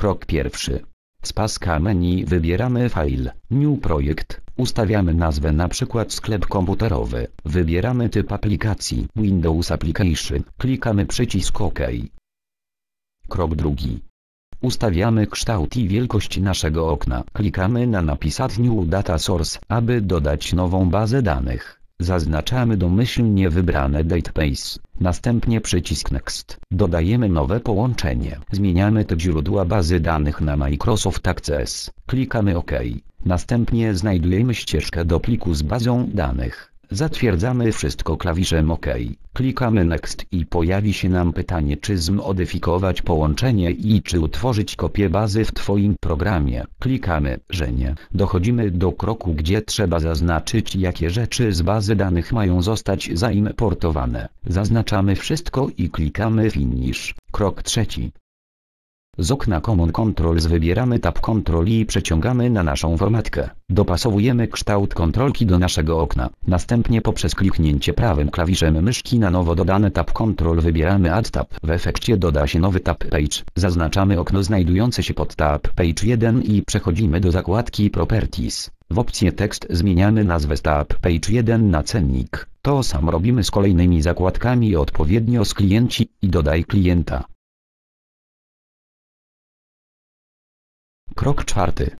Krok pierwszy. Z paska menu wybieramy File, New Projekt, ustawiamy nazwę na przykład sklep komputerowy, wybieramy typ aplikacji Windows Application, klikamy przycisk OK. Krok drugi. Ustawiamy kształt i wielkość naszego okna. Klikamy na napis New Data Source, aby dodać nową bazę danych. Zaznaczamy domyślnie wybrane database. Następnie przycisk Next. Dodajemy nowe połączenie. Zmieniamy typ źródła bazy danych na Microsoft Access. Klikamy OK. Następnie znajdujemy ścieżkę do pliku z bazą danych. Zatwierdzamy wszystko klawiszem OK. Klikamy Next i pojawi się nam pytanie czy zmodyfikować połączenie i czy utworzyć kopię bazy w Twoim programie. Klikamy, że nie. Dochodzimy do kroku gdzie trzeba zaznaczyć jakie rzeczy z bazy danych mają zostać zaimportowane. Zaznaczamy wszystko i klikamy Finish. Krok trzeci. Z okna Common Controls wybieramy tab Control i przeciągamy na naszą formatkę. Dopasowujemy kształt kontrolki do naszego okna. Następnie poprzez kliknięcie prawym klawiszem myszki na nowo dodany tab Control wybieramy Add Tab. W efekcie doda się nowy tab Page. Zaznaczamy okno znajdujące się pod tab Page 1 i przechodzimy do zakładki Properties. W opcji tekst zmieniamy nazwę z tab Page 1 na cennik. To samo robimy z kolejnymi zakładkami odpowiednio z klienci i dodaj klienta. Krok czwarty.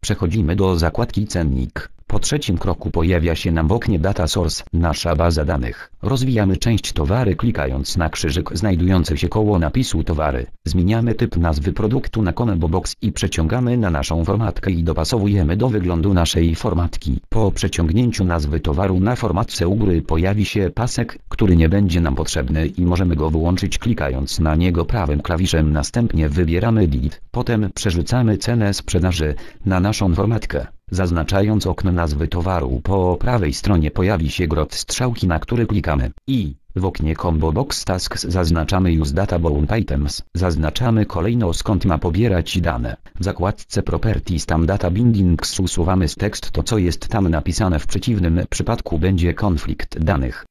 Przechodzimy do zakładki Cennik. Po trzecim kroku pojawia się nam w oknie Data Source, nasza baza danych. Rozwijamy część towary klikając na krzyżyk znajdujący się koło napisu towary. Zmieniamy typ nazwy produktu na Combo Box i przeciągamy na naszą formatkę i dopasowujemy do wyglądu naszej formatki. Po przeciągnięciu nazwy towaru na formatce u góry pojawi się pasek, który nie będzie nam potrzebny i możemy go wyłączyć klikając na niego prawym klawiszem. Następnie wybieramy Delete. Potem przerzucamy cenę sprzedaży na naszą formatkę. Zaznaczając okno nazwy towaru po prawej stronie pojawi się grot strzałki na który klikamy i w oknie Combo Box Tasks zaznaczamy Use Data Bound Items. Zaznaczamy kolejno skąd ma pobierać dane. W zakładce Properties tam Data Bindings usuwamy z tekst to co jest tam napisane w przeciwnym przypadku będzie konflikt danych.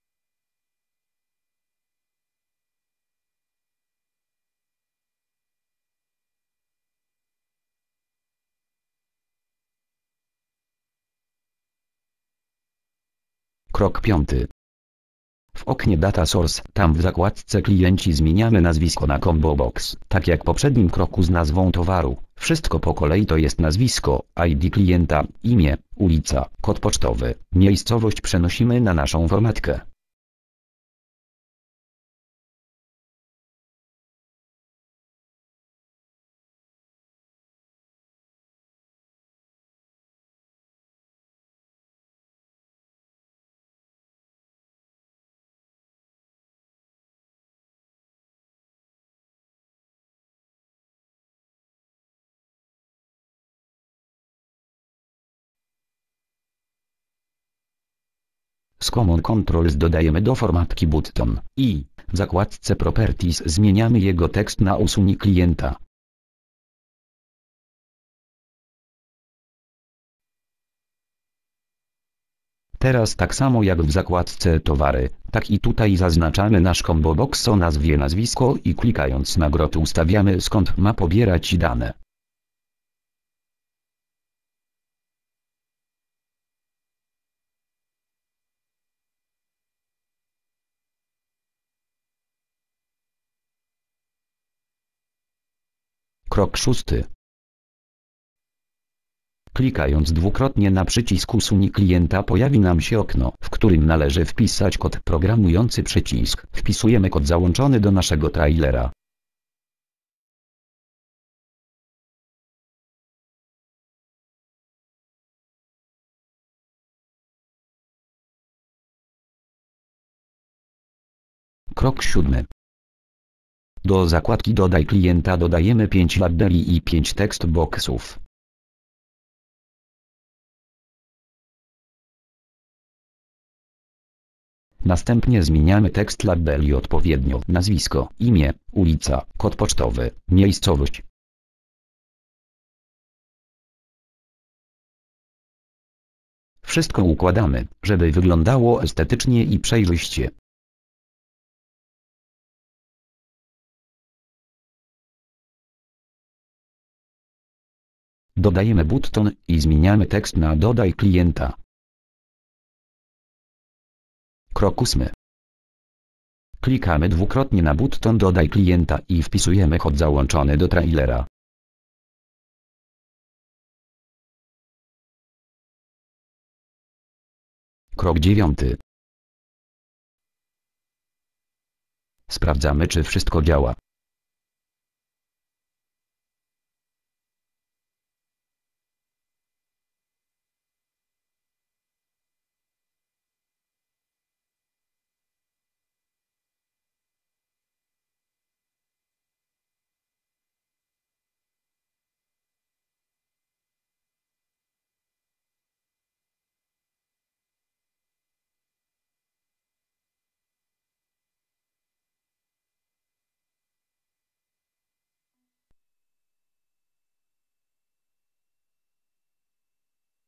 Krok piąty. W oknie Data Source, tam w zakładce klienci zmieniamy nazwisko na Combo Box. Tak jak w poprzednim kroku z nazwą towaru, wszystko po kolei to jest nazwisko, ID klienta, imię, ulica, kod pocztowy, miejscowość przenosimy na naszą formatkę. Z Common Controls dodajemy do formatki button i w zakładce Properties zmieniamy jego tekst na usuń klienta. Teraz tak samo jak w zakładce towary, tak i tutaj zaznaczamy nasz combo box o nazwie nazwisko i klikając na grot ustawiamy skąd ma pobierać dane. Krok szósty. Klikając dwukrotnie na przycisk usuń klienta pojawi nam się okno, w którym należy wpisać kod programujący przycisk. Wpisujemy kod załączony do naszego trailera. Krok siódmy. Do zakładki Dodaj klienta dodajemy 5 labeli i 5 tekst boxów. Następnie zmieniamy tekst labeli odpowiednio nazwisko, imię, ulica, kod pocztowy, miejscowość. Wszystko układamy, żeby wyglądało estetycznie i przejrzyście. Dodajemy button i zmieniamy tekst na dodaj klienta. Krok 8. Klikamy dwukrotnie na button dodaj klienta i wpisujemy kod załączony do trailera. Krok 9. Sprawdzamy czy wszystko działa.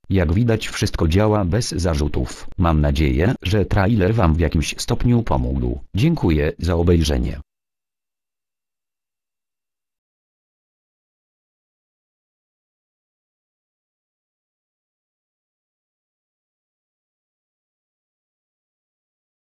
Jak widać wszystko działa bez zarzutów. Mam nadzieję, że trailer Wam w jakimś stopniu pomógł. Dziękuję za obejrzenie.